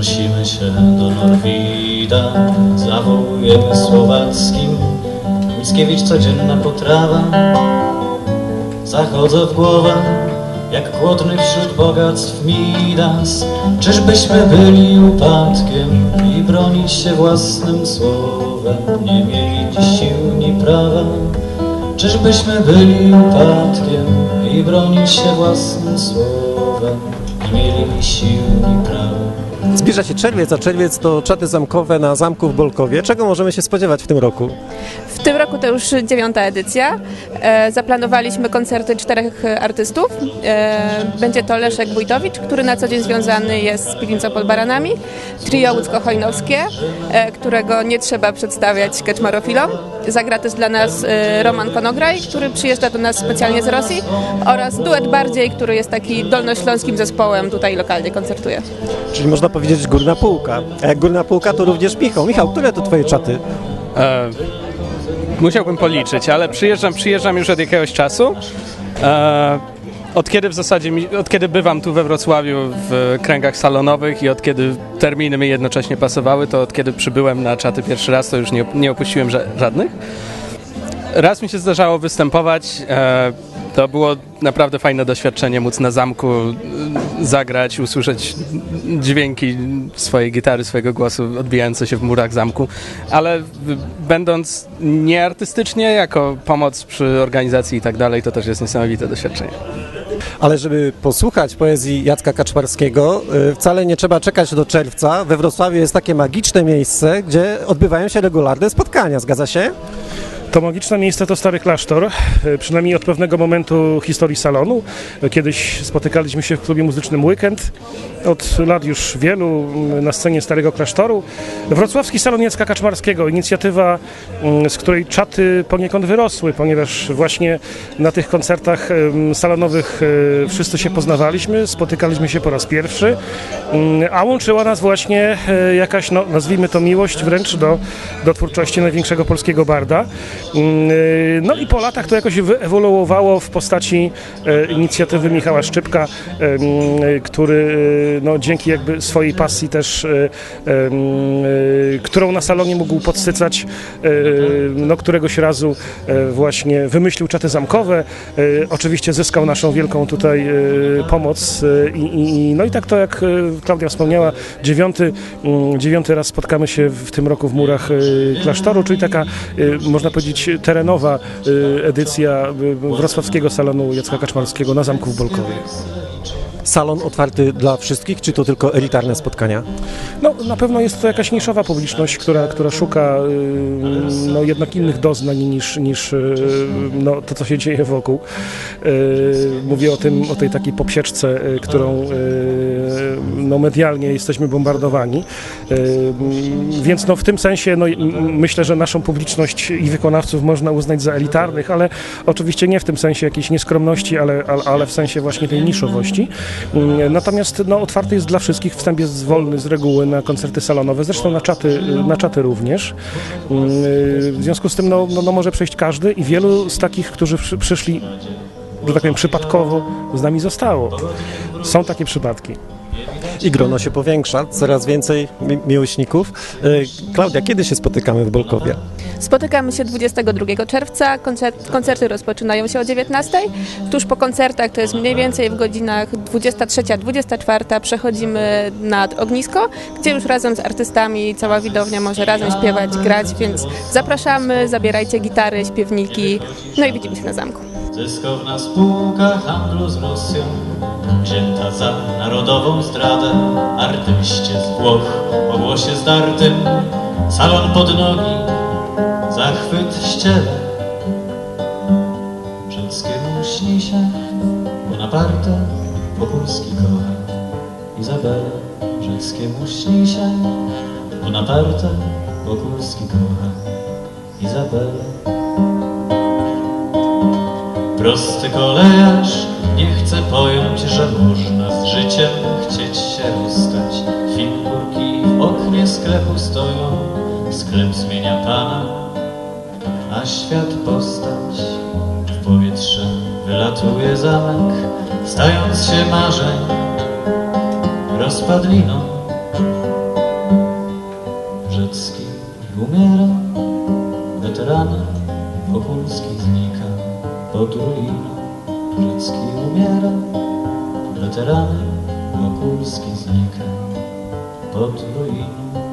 Zwrócimy się do Norwida, zawołujemy słowackim. Mickiewicz codzienna potrawa, zachodzę w głowach, jak głodny wśród bogactw Midas. Czyżbyśmy byli upadkiem i bronić się własnym słowem, nie mieli dziś sił ni prawa. Czyżbyśmy byli upadkiem i bronić się własnym słowem, nie mieli sił ni prawa. Zbliża się czerwiec, a czerwiec to czaty zamkowe na zamku w Bolkowie. Czego możemy się spodziewać w tym roku? W tym roku to już dziewiąta edycja. E, zaplanowaliśmy koncerty czterech artystów. E, będzie to Leszek Wójtowicz, który na co dzień związany jest z piwnicą pod baranami. Trio Łódzko-Hojnowskie, e, którego nie trzeba przedstawiać keczmarofilom. Zagra też dla nas e, Roman Konograj, który przyjeżdża do nas specjalnie z Rosji oraz duet Bardziej, który jest taki dolnośląskim zespołem, tutaj lokalnie koncertuje. Czyli można powiedzieć górna półka. A jak górna półka, to również Michał. Michał, które to twoje czaty? E, musiałbym policzyć, ale przyjeżdżam, przyjeżdżam już od jakiegoś czasu. E, od kiedy w zasadzie, od kiedy bywam tu we Wrocławiu w kręgach salonowych i od kiedy terminy mi jednocześnie pasowały, to od kiedy przybyłem na czaty pierwszy raz, to już nie, nie opuściłem ża- żadnych. Raz mi się zdarzało występować. E, to było naprawdę fajne doświadczenie móc na zamku e, zagrać, usłyszeć dźwięki swojej gitary, swojego głosu odbijające się w murach zamku, ale będąc nieartystycznie, jako pomoc przy organizacji i tak dalej, to też jest niesamowite doświadczenie. Ale żeby posłuchać poezji Jacka Kaczmarskiego, y, wcale nie trzeba czekać do czerwca. We Wrocławiu jest takie magiczne miejsce, gdzie odbywają się regularne spotkania. Zgadza się? To magiczne miejsce to Stary Klasztor, e, przynajmniej od pewnego momentu historii salonu. E, Kiedyś spotykaliśmy się w klubie muzycznym Weekend, od lat już wielu m, na scenie Starego Klasztoru. Wrocławski Salon Jacka Kaczmarskiego, inicjatywa, m, z której czaty poniekąd wyrosły, ponieważ właśnie na tych koncertach salonowych e, wszyscy się poznawaliśmy, spotykaliśmy się po raz pierwszy, m, a łączyła nas właśnie jakaś, no, nazwijmy to miłość wręcz do, do twórczości największego polskiego barda. Mm, y, No i po latach to jakoś wyewoluowało w postaci e, inicjatywy Michała Szczypka, y, który y, no, dzięki jakby swojej pasji też, którą na salonie mógł podsycać, no, któregoś razu e, właśnie wymyślił czaty zamkowe. E, Oczywiście zyskał naszą wielką tutaj pomoc i, i, no i tak to jak Klaudia wspomniała, dziewiąty, mm, dziewiąty raz spotkamy się w tym roku w murach klasztoru, czyli taka można powiedzieć terenowa e, edycja e, wrocławskiego salonu Jacka Kaczmarskiego na Zamku w Bolkowie. Salon otwarty dla wszystkich, czy to tylko elitarne spotkania? No, na pewno jest to jakaś niszowa publiczność, która, która szuka y, no, jednak innych doznań niż, niż y, no, to, co się dzieje wokół. Y, Mówię o tym, o tej takiej popsieczce, którą no, medialnie jesteśmy bombardowani. Więc no, w tym sensie no, myślę, że naszą publiczność i wykonawców można uznać za elitarnych, ale oczywiście nie w tym sensie jakiejś nieskromności, ale, ale, ale w sensie właśnie tej niszowości. Mm, Natomiast no, otwarty jest dla wszystkich, wstęp jest wolny z reguły na koncerty salonowe, zresztą na czaty, na czaty również. Mm, W związku z tym no, no, no może przejść każdy i wielu z takich, którzy przy, przyszli, że tak powiem, przypadkowo z nami zostało. Są takie przypadki. I grono się powiększa, coraz więcej mi- miłośników. Y, Klaudia, kiedy się spotykamy w Bolkowie? Spotykamy się 22 czerwca, koncert, koncerty rozpoczynają się o 19. Tuż po koncertach, to jest mniej więcej w godzinach 23-24, przechodzimy nad ognisko, gdzie już razem z artystami cała widownia może razem śpiewać, grać, więc zapraszamy, zabierajcie gitary, śpiewniki, no i widzimy się na zamku. Zyskowna spółka handlu z Rosją, wzięta za narodową zdradę. Artyście z Włoch o głosie zdartym, salon pod nogi, zachwyt ściele. Rzęckiemu śni się Bonaparte, Wokulski kocha Izabelę. Rzęckiemu śni się Bonaparte, Wokulski kocha Izabelę. Prosty kolejarz nie chce pojąć, że można z życiem chcieć się rozstać. Figurki w oknie sklepu stoją, sklep zmienia pana, a świat postać. W powietrze wylatuje zamek, stając się marzeń rozpadliną. Rzecki umiera, Wokulski znika pod ruiną, Turecki umiera, weteranem Wokulski znika pod ruiną.